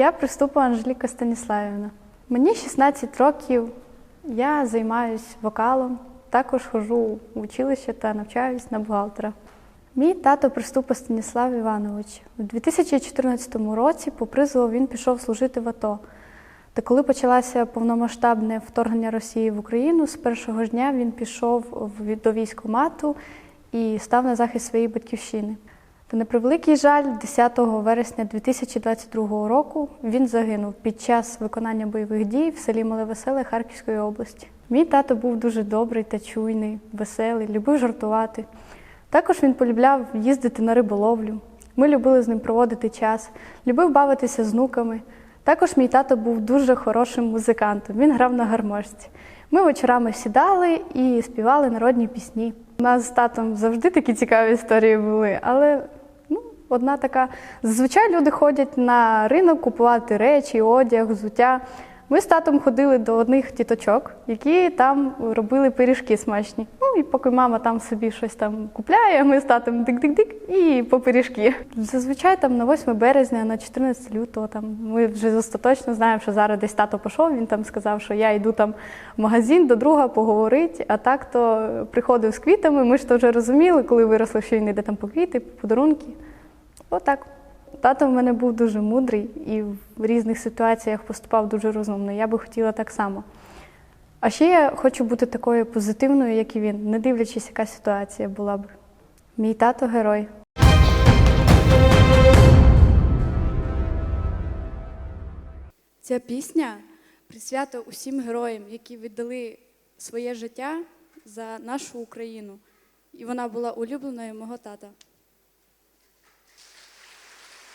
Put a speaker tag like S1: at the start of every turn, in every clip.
S1: Я приступила Анжеліка Станіславівна. Мені 16 років, я займаюся вокалом, також ходжу в училище та навчаюсь на бухгалтера. Мій тато Приступа Станіслав Іванович. У 2014 році по призову він пішов служити в АТО. Та коли почалося повномасштабне вторгнення Росії в Україну, з першого ж дня він пішов до військкомату і став на захист своєї батьківщини. Та на превеликий жаль, 10 вересня 2022 року він загинув під час виконання бойових дій в селі Мале Веселе Харківської області. Мій тато був дуже добрий та чуйний, веселий, любив жартувати. Також він полюбляв їздити на риболовлю. Ми любили з ним проводити час, любив бавитися з внуками. Також мій тато був дуже хорошим музикантом. Він грав на гармошці. Ми вечорами сідали і співали народні пісні. У нас з татом завжди такі цікаві історії були, але одна така. Зазвичай люди ходять на ринок купувати речі, одяг, взуття. Ми з татом ходили до одних тіточок, які там робили пиріжки смачні. Ну і поки мама там собі щось там купляє, ми з татом дик-дик-дик і по пиріжки. Зазвичай там на 8 березня, на 14 лютого там ми вже остаточно знаємо, що зараз десь тато пішов. Він там сказав, що я йду там в магазин до друга поговорити. А так то приходив з квітами. Ми ж то вже розуміли, коли виросли, що він йде там по квіти, по подарунки. Отак. Тато в мене був дуже мудрий і в різних ситуаціях поступав дуже розумно. Я би хотіла так само. А ще я хочу бути такою позитивною, як і він, не дивлячись, яка ситуація була б. Мій тато герой. Ця пісня присвята усім героям, які віддали своє життя за нашу Україну. І вона була улюбленою мого тата. Полечко поле туманом покрито, а на тому полі два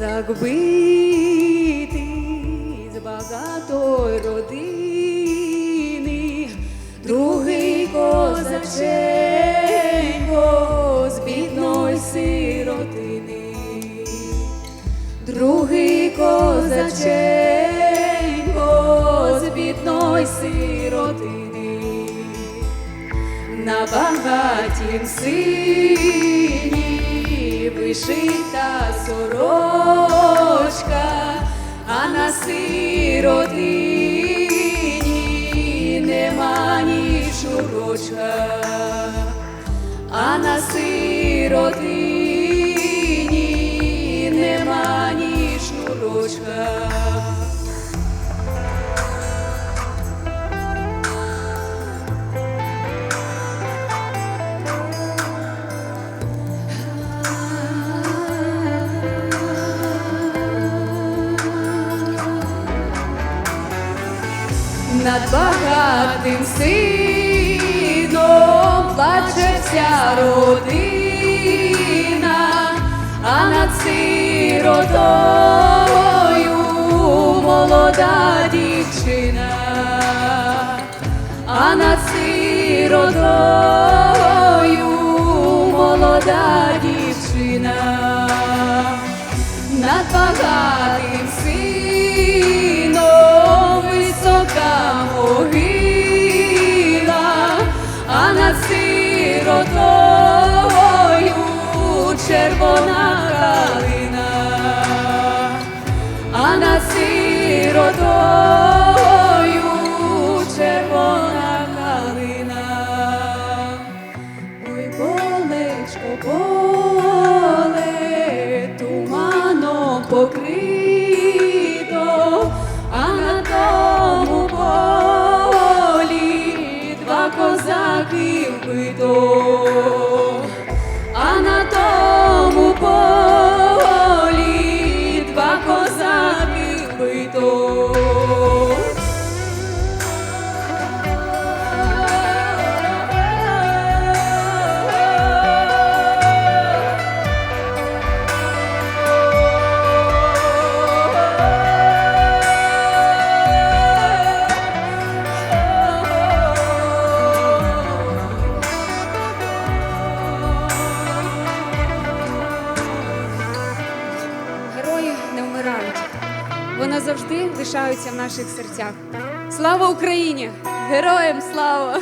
S1: козак з багатої родини, другий козаченько з бідної сиротини, другий козаченько з бідної сиротини. На багатім сині вишита сорочка, сиротині нема ні шурочка, а на сиротині нема ні шнурочка. Над багатим сином плаче вся родина, а над сиротою молода дівчина, а над сиротою молода дівчина червона калина, а над сиротою червона калина. Ой, полечко, поле, туманом покрито, а на тому полі два козаки вбито, не вмирають. Вони завжди лишаються в наших серцях. Слава Україні!
S2: Героям слава!